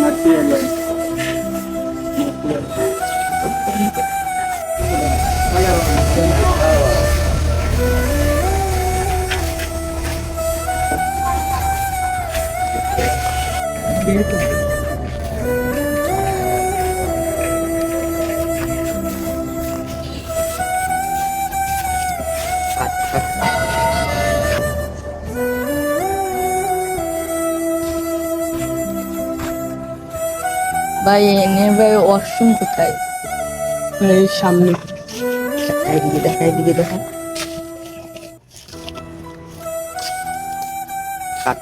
Matilha. ভাই এনে ভাই ওয়াশরুম কোথায়? এই সামনে। এইদিকে দেখা এইদিকে দেখা হাত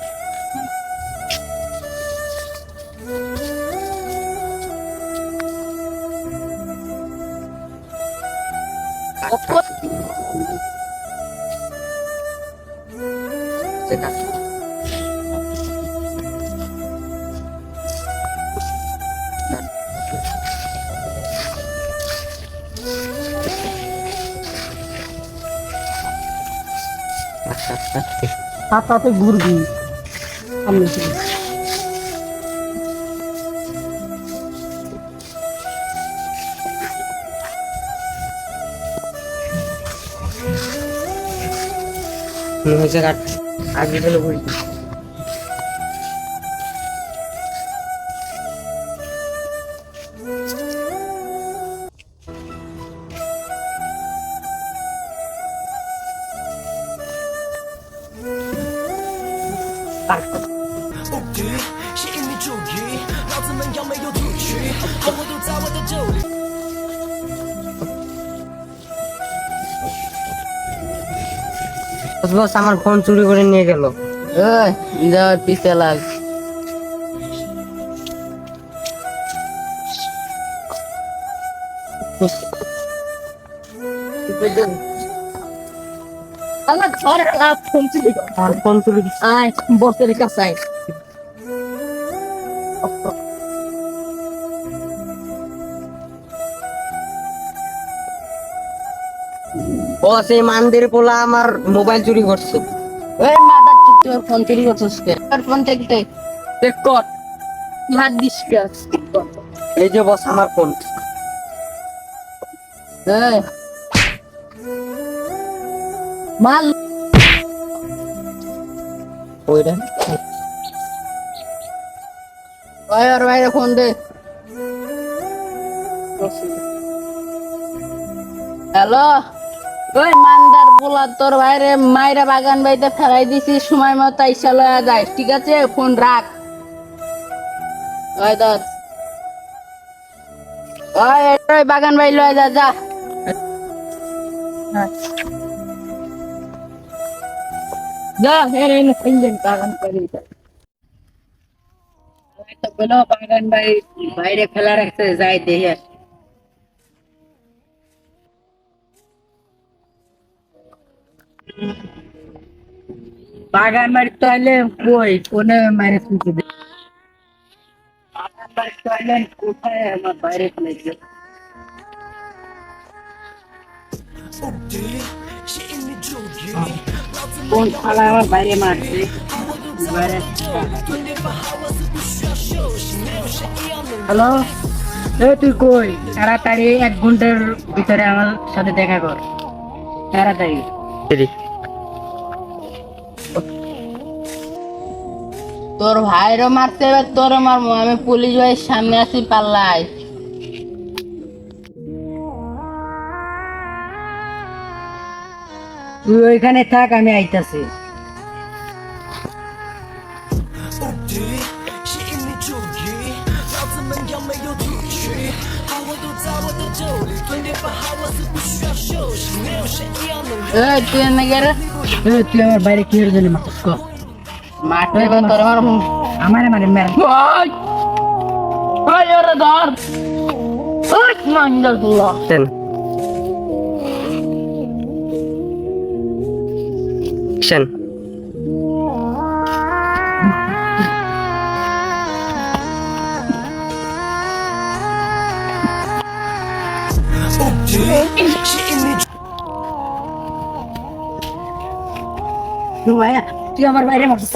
হাতে ঘুরবি। সামনে থেকে। হয়েছে কাট আগে গেলে বই无敌，吸引你注意，老子们要没有主曲，好活都在我的酒里。 বস আমার ফোন চুরি করে নিয়ে গেল। ওই যা পিছে লাগ। ফোন চুরি ফোন চুরি আয় বসের কাছে ও সেই মান্দির পোলা আমার মোবাইল চুরি করছে। ওই মাথা তোর ফোন চুরি করছিস তোর ফোন থেকে চেক কর। হাত দিস এই যে বস আমার ফোন। মাল। ওইটা বাইরে ফোন দে। হ্যালো? ওই মান্দার পোলা তোর বাইরে মাইরা বাগান বাড়িতে ফেরাই দিছি সময় মতো ইসা লয়া যায় ঠিক আছে? ফোন রাখ। ওই দর ওই ওই বাগান বাড়ি লয়া যা যা। যা এর ইঞ্জিন বাগান বাড়ি তো বলো বাগান বাড়ি বাইরে ফেলা রাখতে যাই দেখে বাগান মারিতে হলে কই? কোনে মারে খুঁজে দে। কোন খালা আমার বাইরে মারছে? বাইরে হ্যালো? এ, তুই কই? তাড়াতাড়ি এক ঘণ্টার ভিতরে আমার সাথে দেখা কর। তাড়াতাড়ি। তোর ভাইরও মারতে এবার তোরও মারবো। আমি পুলিশ ভাইয়ের সামনে আছি পাল্লাই তুই ওইখানে থাক আমি আইতাছি। তুই আমার বাইরে কি জন্য মাতাস মারতে হইব তোর আমার আমারে মারে মেরে। ওই ওই ওরে ধর! ওই মান্দাল্লাহ অ্যাকশন Why? তুই আমার বাইরে মারছিস